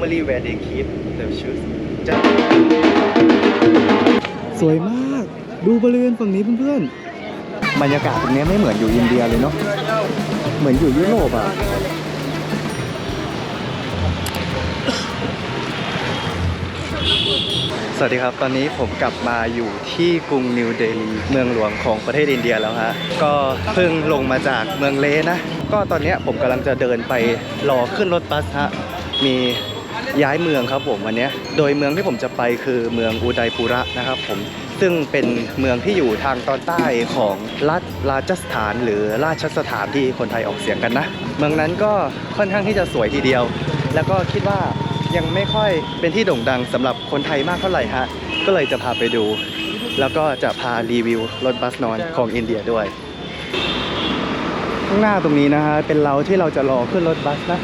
normally where they keep the shoes just สวยมาก ดูบริเวณฝั่งนี้เพื่อนๆ บรรยากาศตรงนี้ไม่เหมือนอยู่อินเดียเลยเนาะ เหมือนอยู่ยุโรปอะสวัสดีครับ ตอนนี้ผมกลับมาอยู่ที่กรุงนิวเดลีเมืองหลวงของประเทศอินเดียแล้วฮะ ก็เพิ่งลงมาจากเมืองเลนะ ก็ตอนเนี้ยผมกำลังจะเดินไปรอขึ้นรถบัสฮะ มี ย้ายเมืองครับผมวันนี้โดยเมืองที่ผมจะไปคือเมืองอุดัยปุระนะครับผมซึ่งเป็นเมืองที่อยู่ทางตอนใต้ของรัฐราชสถานหรือราชสถานที่คนไทยออกเสียงกันนะ เมืองนั้นก็ค่อนข้างที่จะสวยทีเดียว แล้วก็คิดว่ายังไม่ค่อยเป็นที่โด่งดังสำหรับคนไทยมากเท่าไหร่ฮะก็เลยจะพาไปดู แล้วก็จะพารีวิวรถบัสนอนของอินเดียด้วย ข้างหน้าตรงนี้นะฮะเป็นเราที่เราจะรอขึ้นรถบัสนะ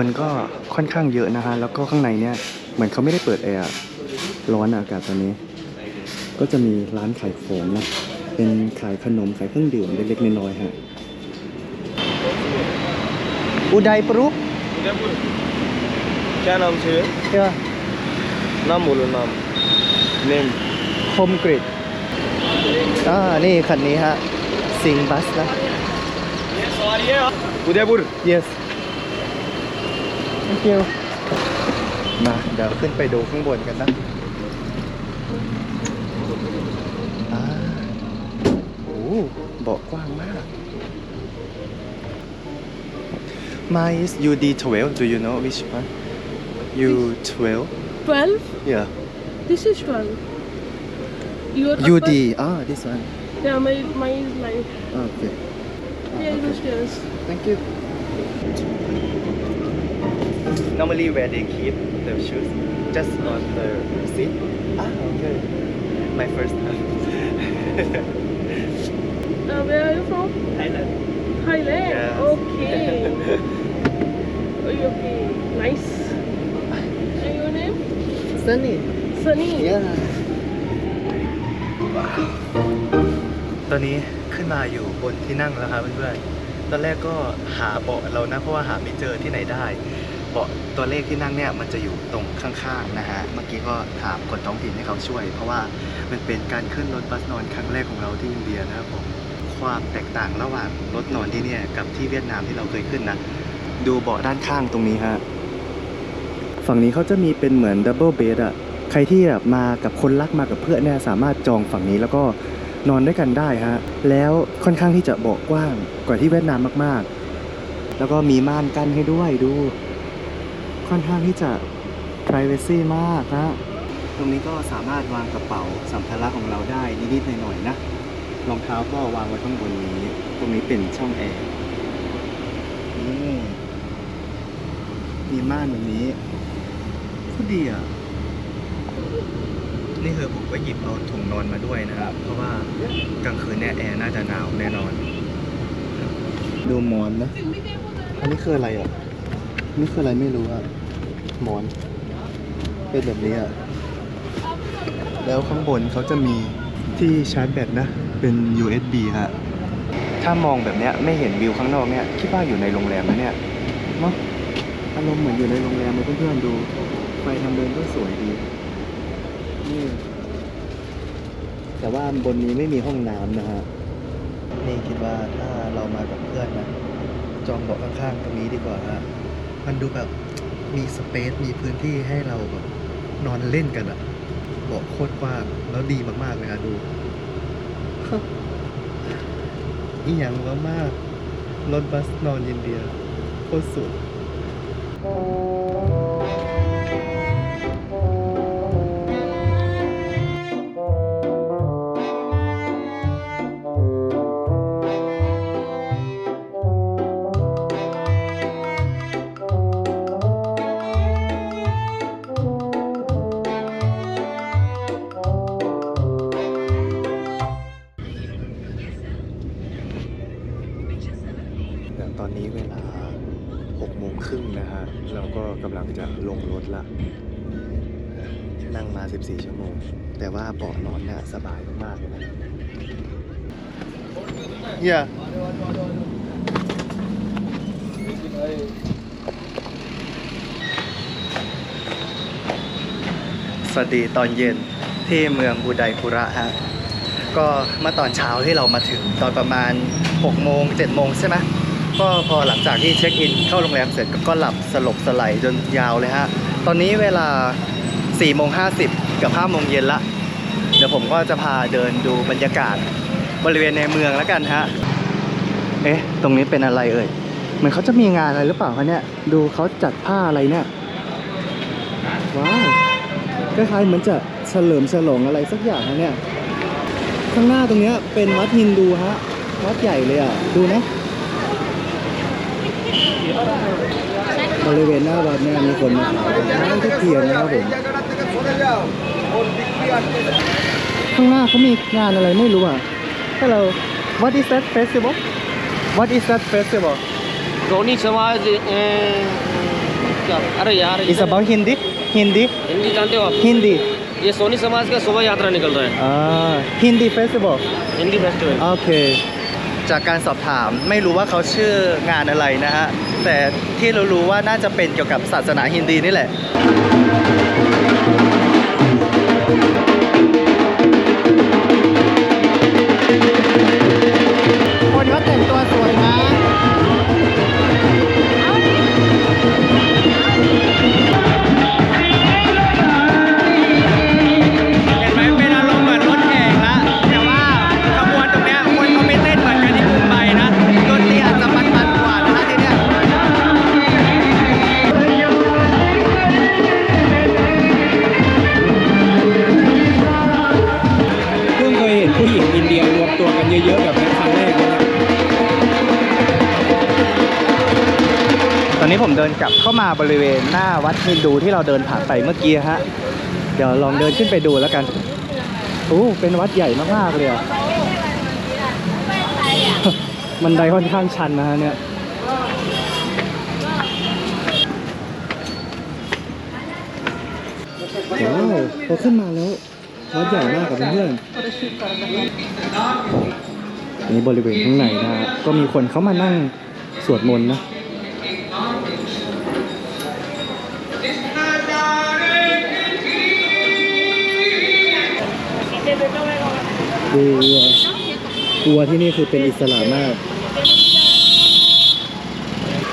คนก็ค่อนข้างเยอะนะฮะ แล้วก็ข้างในเนี่ย เหมือนเขาไม่ได้เปิดแอร์อะร้อนอะอากาศตอนนี้ ก็จะมีร้านขายของนะ เป็นขายขนมขายเครื่องดื่มเล็กๆน้อยๆฮะ อุดัยปรุก उदयपुर क्या नाम से ใช่ป่ะ नाम बोलो नाम नेम คมกริดอ่า นี่คันนี้ฮะ สิงบัสนะ Udaipur yes thank you มาเดี๋ยวขึ้นไปดูข้างบนกันนะอ่าโอ้เบาะกว้างมาก Mine is UD12 do you know which one U12 12? yeah This is 12. Your UD ah this one Yeah, my, mine is 9. okay Yeah, it was stairs. thank you normally where they keep the shoes just on the seat ah okay my first time Uh, where are you from? Thailand Thailand. Yes. Okay. okay. Okay. Nice. And your name? sunny Sunny. yeah ตอนนี้ขึ้นมาอยู่บนที่นั่งแล้วครับเพื่อนๆตอนแรกก็หาเบาะเรานะเพราะว่าหาไม่เจอที่ไหนได้ เบาะตัวเลขที่นั่งเนี่ยมันจะอยู่ตรงข้างๆนะฮะ เมื่อกี้ก็ถามคนท้องถิ่นให้เขาช่วย เพราะว่ามันเป็นการขึ้นรถบัสนอนครั้งแรกของเราที่อินเดียนะครับผม ความแตกต่างระหว่างรถนอนที่เนี่ยกับที่เวียดนามที่เราเคยขึ้นนะ ดูเบาะด้านข้างตรงนี้ฮะ ฝั่งนี้เขาจะมีเป็นเหมือนดับเบิลเบดอะใครที่แบบมากับคนรักมากับเพื่อนเนี่ยสามารถจองฝั่งนี้แล้วก็นอนด้วยกันได้ฮะ แล้วค่อนข้างที่จะเบาะกว้างกว่าที่เวียดนามมากๆ แล้วก็มีม่านกั้นให้ด้วยดู ค่อนข้างที่จะ privacy มากนะ ตรงนี้ก็สามารถวางกระเป๋าสัมภาระของเราได้นิดๆหน่อยๆนะ รองเท้าก็วางไว้ข้างบนนี้ ตรงนี้เป็นช่องแอร์นี่มีม่านแบบนี้คตรดีอะ นี่คือผมก็หยิบเอาถุงนอนมาด้วยนะครับ เพราะว่ากลางคืนเนี่ยแอร์น่าจะหนาวแน่นอน ดูหมอนนะ อันนี้คืออะไรอะ นี่คืออะไรไม่รู้อะ หมอน เป็นแบบนี้อะ แล้วข้างบนเขาจะมีที่ชาร์จแบตนะ เป็น USB ฮะ ถ้ามองแบบเนี้ยไม่เห็นวิวข้างนอกเนี่ยคิดว่าอยู่ในโรงแรมนะเนี่ยเนาะอารมณ์เหมือนอยู่ในโรงแรมเลยเพื่อนๆดู ไฟทางเดินก็สวยดีนี่แต่ว่าบนนี้ไม่มีห้องน้ำนะฮะ นี่คิดว่าถ้าเรามากับเพื่อนนะ จองเบาะข้างๆตรงนี้ดีกว่าฮะ มันดูแบบ มีสเปซมีพื้นที่ให้เราแบบนอนเล่นกันอะเบาโคตรกว้างแล้วดีมากๆเลยอะดูอีหยังว่ามากรถบัสนอนยินเดียโคตรสุด Yeah. สวัสดีตอนเย็นที่เมืองอุดัยปุระฮะก็เมื่อตอนเช้าที่เรามาถึงตอนประมาณ6โมง7โมงใช่ไหมก็พอหลังจากที่เช็คอินเข้าโรงแรมเสร็จก็หลับสลบสลายจนยาวเลยฮะ ตอนนี้เวลา4โมง50 กับ5โมงเย็นละ เดี๋ยวผมก็จะพาเดินดูบรรยากาศ บริเวณในเมืองแล้วกันฮะ เอ๊ะ ตรงนี้เป็นอะไรเอ่ย เหมือนเขาจะมีงานอะไรหรือเปล่าคะเนี่ย ดูเขาจัดผ้าอะไรเนี่ย ว้าวคล้ายๆเหมือนจะเฉลิมฉลองอะไรสักอย่างนะเนี่ย ข้างหน้าตรงเนี้ยเป็นวัดฮินดูฮะ วัดใหญ่เลยอะ ดูนะ บริเวณหน้าวัดเนี่ยมีคนมาขายทุกเทียนนะครับผม ข้างหน้าเขามีงานอะไรไม่รู้อะ Hello What is that festival What is that festival Soni समाज अ, क्या अरे यार It's about Hindi Hindi Hindi जानते हो आप Hindi ये सोनी समाज का शोभा यात्रा निकल रहा है อ่า Hindi festival हिंदी फेस्टिवल โอเค จากการสอบถามไม่รู้ว่าเขาชื่องานอะไรนะฮะ แต่ที่เรารู้ว่าน่าจะเป็นเกี่ยวกับศาสนาฮินดีนี่แหละ มาบริเวณหน้าวัดฮินดูที่เราเดินผ่านไปเมื่อกี้ฮะ เดี๋ยวลองเดินขึ้นไปดูแล้วกันโอ้เป็นวัดใหญ่มากๆเลยอะมันไดค่อนข้างชันนะฮะเนี่ยว้าวพอขึ้นมาแล้ววัดใหญ่มากกับเพื่อนๆนี่บริเวณข้างในนะฮะก็มีคนเขามานั่งสวดมนต์นะ ดูวัววัวที่นี่คือเป็นอิสระมาก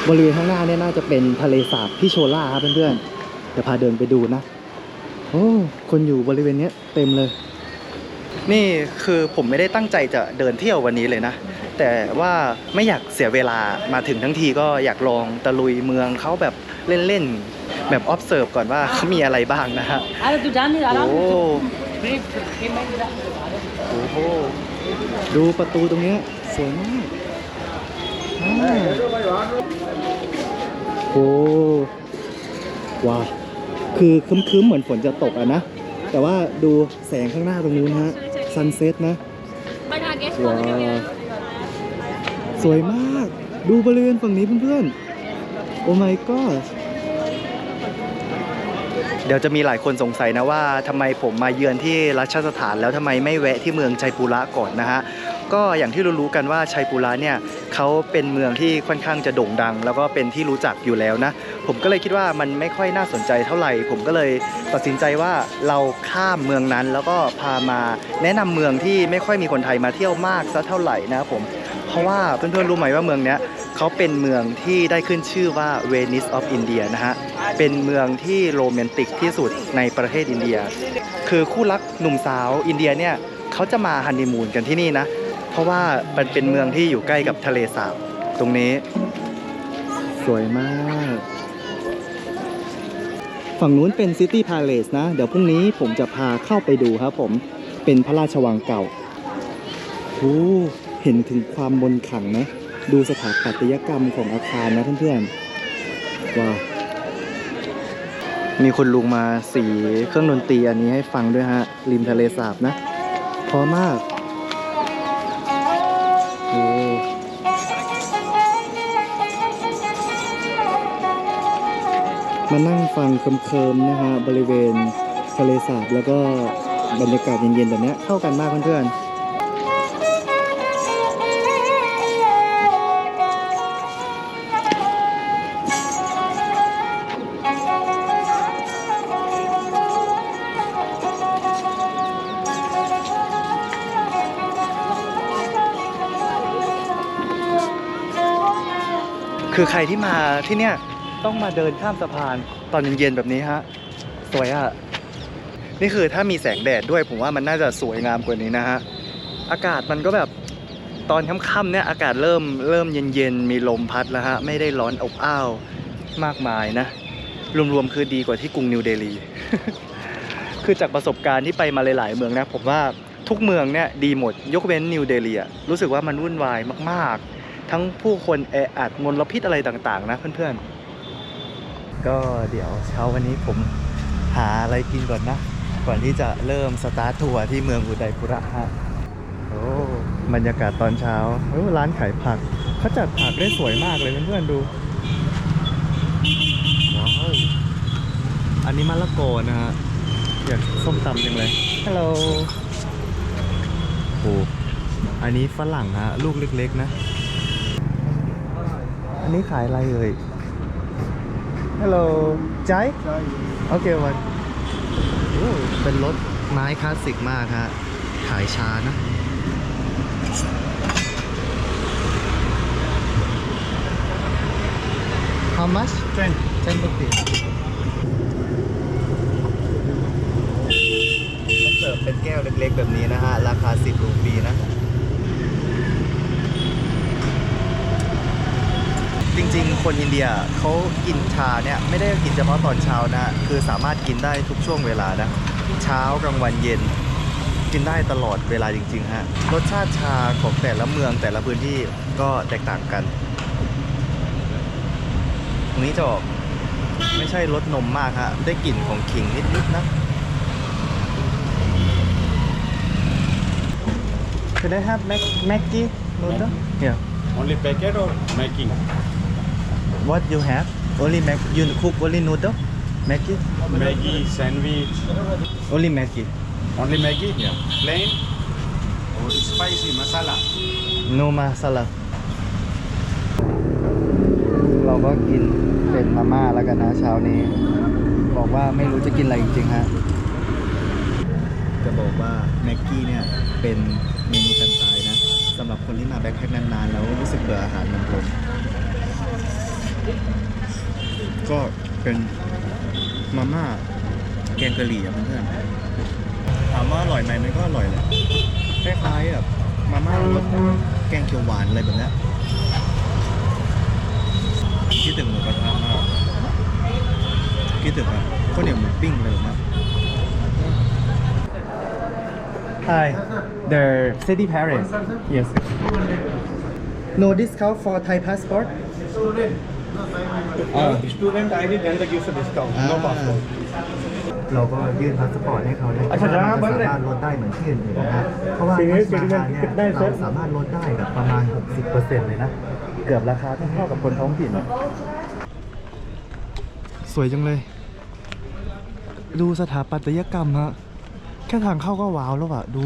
บริเวณข้างหน้าเนี่ยน่าจะเป็นทะเลสาบพิโชล่าครับเพื่อนๆเดี๋ยวพาเดินไปดูนะโอ้คนอยู่บริเวณนี้เต็มเลย นี่คือผมไม่ได้ตั้งใจจะเดินเที่ยววันนี้เลยนะ แต่ว่าไม่อยากเสียเวลามาถึงทั้งทีก็อยากลองตะลุยเมืองเขาแบบเล่นๆแบบ observe ก่อนว่าเขามีอะไรบ้างนะฮะโอ้ โอ้โห ดูประตูตรงนี้สวยมากโอ้ว้าคือคึ้มๆเหมือนฝนจะตกอะนะ แต่ว่าดูแสงข้างหน้าตรงนู้นฮะ ซันเซ็ตนะว้าสวยมาก ดูบริเวณฝั่งนี้เพื่อนๆ โอ้ my god เดี๋ยวจะมีหลายคนสงสัยนะว่าทำไมผมมาเยือนที่รัชสถานแล้วทำไมไม่แวะที่เมืองชัยปุระก่อนนะฮะก็อย่างที่รู้ๆกันว่าชัยปุระเนี่ยเขาเป็นเมืองที่ค่อนข้างจะโด่งดัง แล้วก็เป็นที่รู้จักอยู่แล้วนะผมก็เลยคิดว่ามันไม่ค่อยน่าสนใจเท่าไหร่ ผมก็เลยตัดสินใจว่าเราข้ามเมืองนั้น แล้วก็พามาแนะนำเมืองที่ไม่ค่อยมีคนไทยมาเที่ยวมากสักเท่าไหร่นะครับผมเพราะว่าเพื่อนๆรู้ไหมว่าเมืองเนี้ยเขาเป็นเมืองที่ได้ขึ้นชื่อว่า Venice of India นะฮะ เป็นเมืองที่โรแมนติกที่สุดในประเทศอินเดีย คือคู่รักหนุ่มสาวอินเดียเนี่ยเขาจะมาฮันนีมูนกันที่นี่นะ เพราะว่ามันเป็นเมืองที่อยู่ใกล้กับทะเลสาบตรงนี้ สวยมาก ฝั่งนู้นเป็นซิตี้พาเลสนะ เดี๋ยวพรุ่งนี้ผมจะพาเข้าไปดูครับผมเป็นพระราชวังเก่าโอ้เห็นถึงความมนขังนะ ดูสถาปัตยกรรมของอาคารนะเพื่อนๆว้าว มีคุณลุงมาสีเครื่องดนตรีอันนี้ให้ฟังด้วยฮะ ริมทะเลสาบนะพราะมากโอ้มานั่งฟังเคลิมๆนะฮะ บริเวณทะเลสาบแล้วก็บรรยากาศเย็นๆแบบนี้เข้ากันมากเพื่อนๆ คือใครที่มาที่เนี่ยต้องมาเดินข้ามสะพานตอนเย็นๆแบบนี้ฮะสวยอะนี่คือถ้ามีแสงแดดด้วยผมว่ามันน่าจะสวยงามกว่านี้นะฮะอากาศมันก็แบบตอนค่ำๆเนี่ยอากาศเริ่มเริ่มเย็นๆมีลมพัดแล้วฮะไม่ได้ร้อนอบอ้าวมากมายนะ รวมๆคือดีกว่าที่กรุงนิวเดลี คือจากประสบการณ์ที่ไปมาหลายๆเมืองนะผมว่าทุกเมืองเนี่ยดีหมดยกเว้นนิวเดลีอะรู้สึกว่ามันวุ่นวายมากๆ ทั้งผู้คนแออัดมลพิษอะไรต่างๆ นะเพื่อนๆ ก็เดี๋ยวเช้าวันนี้ผมหาอะไรกินก่อนนะ ก่อนที่จะเริ่มสตาร์ททัวร์ที่เมืองอุดัยปุระฮะโอ้บรรยากาศตอนเช้าโอ้ร้านขายผักเขาจัดผักได้สวยมากเลยเพื่อนๆดูว้าวอันนี้มะละกอนะฮะอยากส้มตำจังเลยฮัลโหลโอ้อันนี้ฝรั่งฮะลูกเล็กๆนะ อันนี้ขายอะไรเอ่ย ฮัลโหลใจโอเควันโอ้เป็นรถไม้คลาสสิกมากฮะ ขายชานะ How much? 10. 10 rupees. มันเสิร์ฟเป็นแก้วเล็กๆแบบนี้นะฮะ ราคา 10รูปีนะ จริง ๆ คนอินเดียเขากินชาเนี่ยไม่ได้กินเฉพาะตอนเช้านะ คือสามารถกินได้ทุกช่วงเวลานะ เช้ากลางวันเย็น กินได้ตลอดเวลาจริงๆฮะรสชาติชาของแต่ละเมืองแต่ละพื้นที่ก็แตกต่างกันตรงนี้จะออกไม่ใช่รสนมมากฮะได้กลิ่นของขิงนิดๆนะ Could I have Mac Maggi noodle? Yeah. Only packet or making? What you have? Only Mac. You cook only noodle? Maggi? Maggi, sandwich. Only Maggi. Only Maggi? Yeah. Plain or spicy masala? No masala. เราก็กินเป็นมาม่าแล้วกันนะเช้านี้ บอกว่าไม่รู้จะกินอะไรจริงๆฮะจะบอกว่าแม็กกี้เนี่ยเป็นเมนูกันตายนะสำหรับคนที่มาแบ็คแพ็คนานๆ แล้วรู้สึกเบื่ออาหารมันลม ก็เป็นมาม่าแกงกะหรี่อะเพื่อนๆถามว่าอร่อยไหมมันก็อร่อยแหละคล้ายๆแบบมาม่ารสแกงเขียวหวานอะไรแบบเนี้ยคิดถึงหมูกระทะมากคิดถึงแบบข้าวเหนียวหมูปิ้งเลยนะ Hi, the city Paris. Yes. No discount for Thai passport. Uh, student ID then they give a discount. No Ah. passport. เราก็ยื่นพาสปอร์ตให้เขาเนี่ยอะสาชนะมารถเบิ้งเลยลดได้เหมือนที่อื่นๆนะฮะเพราะว่าสิ่งนี้ทัชมาฮาเนี่ยสิ่งนี้ได้เซ็เราตสามารถลดได้แบบประมาณ 60%เลยนะ เกือบราคาเท่าๆกับคนท้องถิ่นอะสวยจังเลย ดูสถาปัตยกรรมฮะแค่ทางเข้าก็ว้าวแล้วอะดู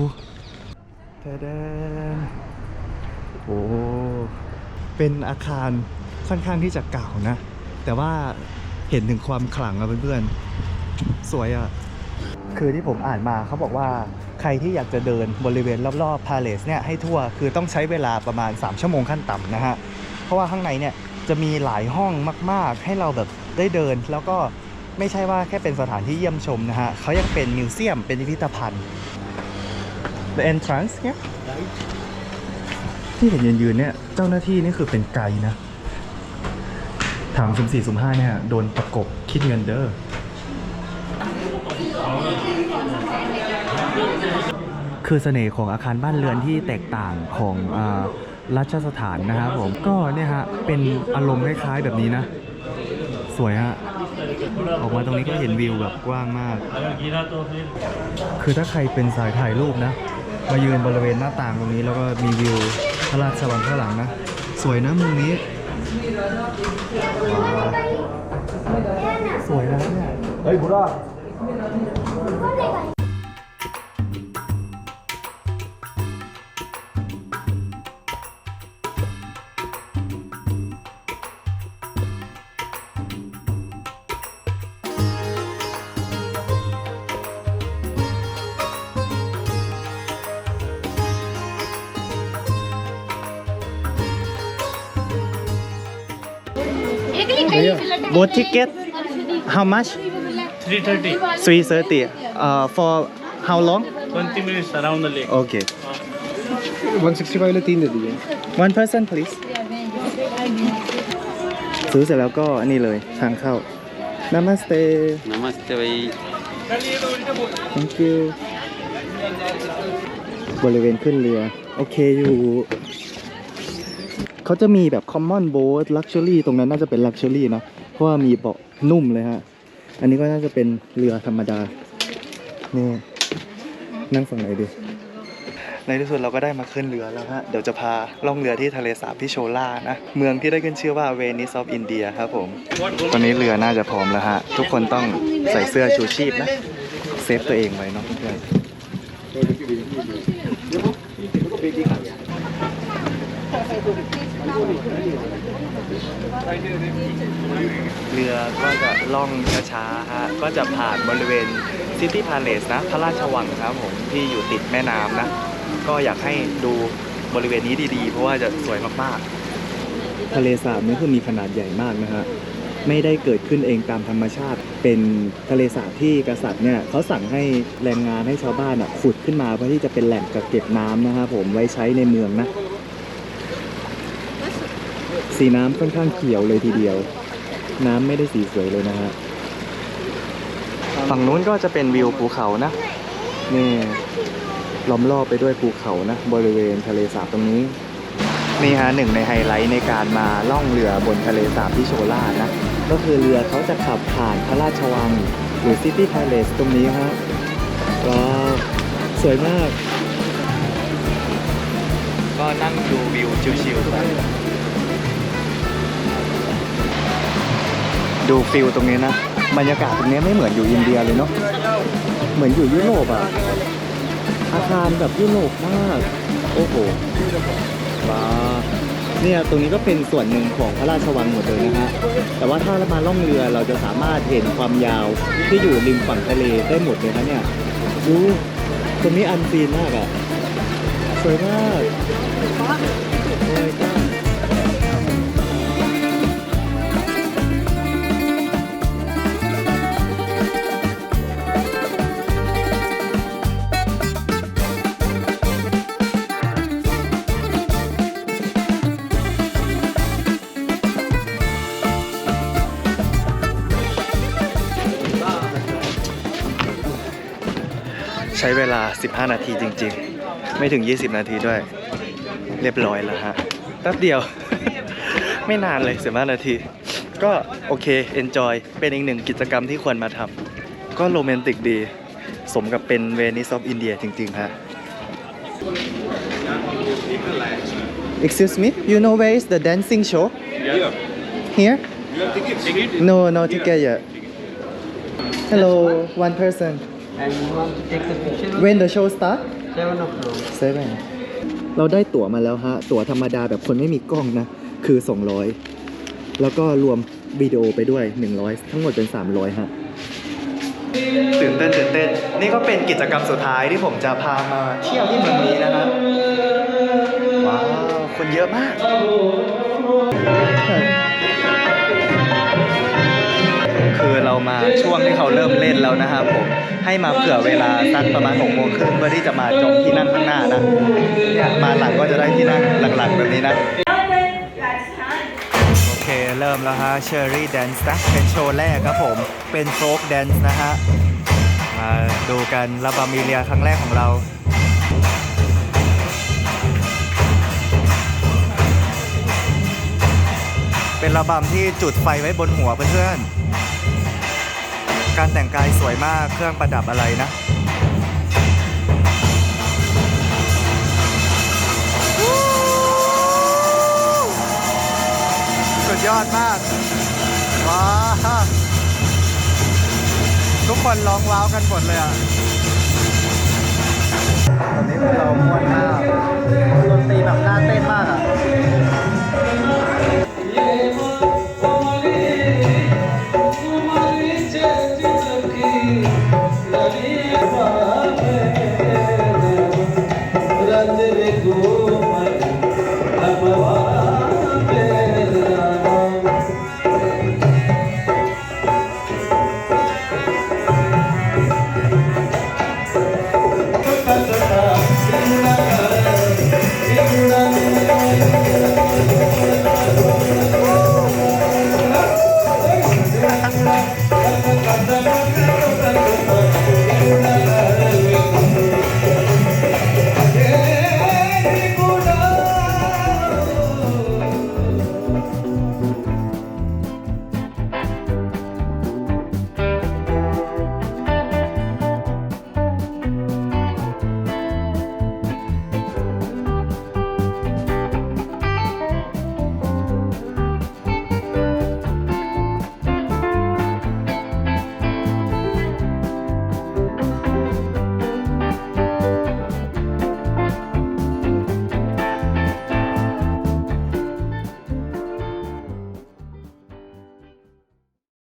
แทแดนโอ้เป็นอาคาร ค่อนข้างที่จะเก่านะ แต่ว่าเห็นถึงความขลังอะเพื่อนๆ สวยอะคือที่ผมอ่านมาเขาบอกว่าใครที่อยากจะเดินบริเวณรอบๆพาเลสเนี่ยให้ทั่วคือต้องใช้เวลาประมาณ 3 ชั่วโมงขั้นต่ำนะฮะ เพราะว่าข้างในเนี่ยจะมีหลายห้องมากๆ ให้เราแบบได้เดิน แล้วก็ไม่ใช่ว่าแค่เป็นสถานที่เยี่ยมชมนะฮะเขายังเป็นมิวเซียมเป็นพิพิธภัณฑ์ The entrance เนี่ยที่เห็นยืนๆเนี่ยเจ้าหน้าที่นี่คือเป็นไกด์นะ ถามสุ่มสี่สุ่มห้าเนี่ยโดนประกบคิดเงินเด้อคือเสน่ห์ของอาคารบ้านเรือนที่แตกต่างของอรัชสถานนะครับผมก็เนี่ยฮะเป็นอารมณ์คล้ายๆแบบนี้นะ สวยฮะออกมาตรงนี้ก็เห็นวิวแบบกว้างมาก คือถ้าใครเป็นสายถ่ายรูปนะ มายืนบริเวณหน้าต่างตรงนี้แล้วก็มีวิวพระราชวังข้างหลังนะ สวยนะมุมนี้ สวยนะเนี่ย เฮ้ยบุรา Both ticket how much 330. 330 uh, for how long 20 minutes around the lake. okay 165 ले तीन दे दीजिए one person please ซื้อเสร็จแล้วก็อันนี้เลยทางเข้า Namaste Namaste, bhai. thank you บริเวณขึ้นเรือ โอเคอยู่ เขาจะมีแบบ common boat luxury ตรงนั้นน่าจะเป็น luxury เนอะเพราะว่ามีเบาะนุ่มเลยฮะ อันนี้ก็น่าจะเป็นเรือธรรมดา นี่ นั่งฝั่งไหนดี ในที่สุดเราก็ได้มาขึ้นเรือแล้วฮะ เดี๋ยวจะพาล่องเรือที่ทะเลสาบที่โชล่านะ เมืองที่ได้ขึ้นชื่อว่าเวนิสออฟอินเดียครับผม ตอนนี้เรือน่าจะพร้อมแล้วฮะ ทุกคนต้องใส่เสื้อชูชีพนะ เซฟตัวเองไว้เนาะเพื่อนเเรือก็จะล่องช้าๆฮะก็จะผ่านบริเวณซิตี้พาเลสนะ พระราชวังครับผมที่อยู่ติดแม่น้ำนะ ก็อยากให้ดูบริเวณนี้ดีๆ เพราะว่าจะสวยมากๆ ทะเลสาบนี่คือมีขนาดใหญ่มากนะฮะไม่ได้เกิดขึ้นเองตามธรรมชาติ เป็นทะเลสาบที่กษัตริย์เนี่ยเขาสั่งให้แรงงานให้ชาวบ้านอะขุดขึ้นมาเพื่อที่จะเป็นแหล่งกักเก็บน้ำนะครับผมไว้ใช้ในเมืองนะ สีน้ำค่อนข้างเขียวเลยทีเดียว น้ำไม่ได้สีสวยเลยนะฮะฝั่งนู้นก็จะเป็นวิวภูเขานะนี่ล้อมรอบไปด้วยภูเขานะ บริเวณทะเลสาบตรงนี้ นี่ฮะหนึ่งในไฮไลท์ในการมาล่องเรือบนทะเลสาบที่โชล่านะ ก็คือเรือเขาจะขับผ่านพระราชวัง หรือซิตี้พาเลสตรงนี้ฮะว้าวสวยมาก ก็นั่งดูวิวชิลๆไป ดูฟิลตรงนี้นะ บรรยากาศตรงนี้ไม่เหมือนอยู่อินเดียเลยเนาะเหมือนอยู่ยุโรปอะอาคารแบบยุโรปมาก โอ้โหว้าเนี่ยตรงนี้ก็เป็นส่วนหนึ่งของพระราชวังหมดเลยนะฮะแต่ว่าถ้าเรามาล่องเรือเราจะสามารถเห็นความยาวที่อยู่ริมฝั่งทะเลได้หมดเลยนะเนี่ยดูตรงนี้อันซีนมากอะสวยมากโอ้ย ใช้เวลา 15 นาทีจริง ๆ ไม่ถึง 20 นาทีด้วย เรียบร้อยแล้วฮะแป๊บเดียว ไม่นานเลย 15 นาที ก็โอเค enjoy เป็นอีกหนึ่งกิจกรรมที่ควรมาทำก็โรแมนติกดี สมกับเป็นเวนิสออฟอินเดียจริง ๆ ฮะ Excuse me you know where is the dancing show here no no ticket yet hello one person And you want to take the picture? when the show start Seven o'clock. เซเว่นเราได้ตั๋วมาแล้วฮะ ตั๋วธรรมดาแบบคนไม่มีกล้องนะ คือ 200 แล้วก็รวมวิดีโอไปด้วย 100 ทั้งหมดเป็น 300 ฮะ ตื่นเต้นตื่นเต้น นี่ก็เป็นกิจกรรมสุดท้ายที่ผมจะพามาเที่ยวที่เมืองนี้นะครับ ว้าว คนเยอะมาก มาช่วงที่เขาเริ่มเล่นแล้วนะครับผมให้มาเผื่อเวลาสักประมาณหกโมงครึ่งเพื่อที่จะมาจองที่นั่งข้างหน้านะเนี่ยมาหลังก็จะได้ที่นั่งหลังๆแบบนี้นะโอเคเริ่มแล้วฮะเชอรี่แดนซ์นะเป็นโชว์แรกครับผมเป็นโฟกแดนซ์นะฮะมาดูกันระบำมีเรียครั้งแรกของเราเป็นระบำที่จุดไฟไว้บนหัวเพื่อนๆ การแต่งกายสวยมากเครื่องประดับอะไรนะสุดยอดมาก ว้าทุกคนร้องว้าวกันหมดเลยอะ ตอนนี้เราม่วนมากดนตรีแบบน่าเต้นมากอะ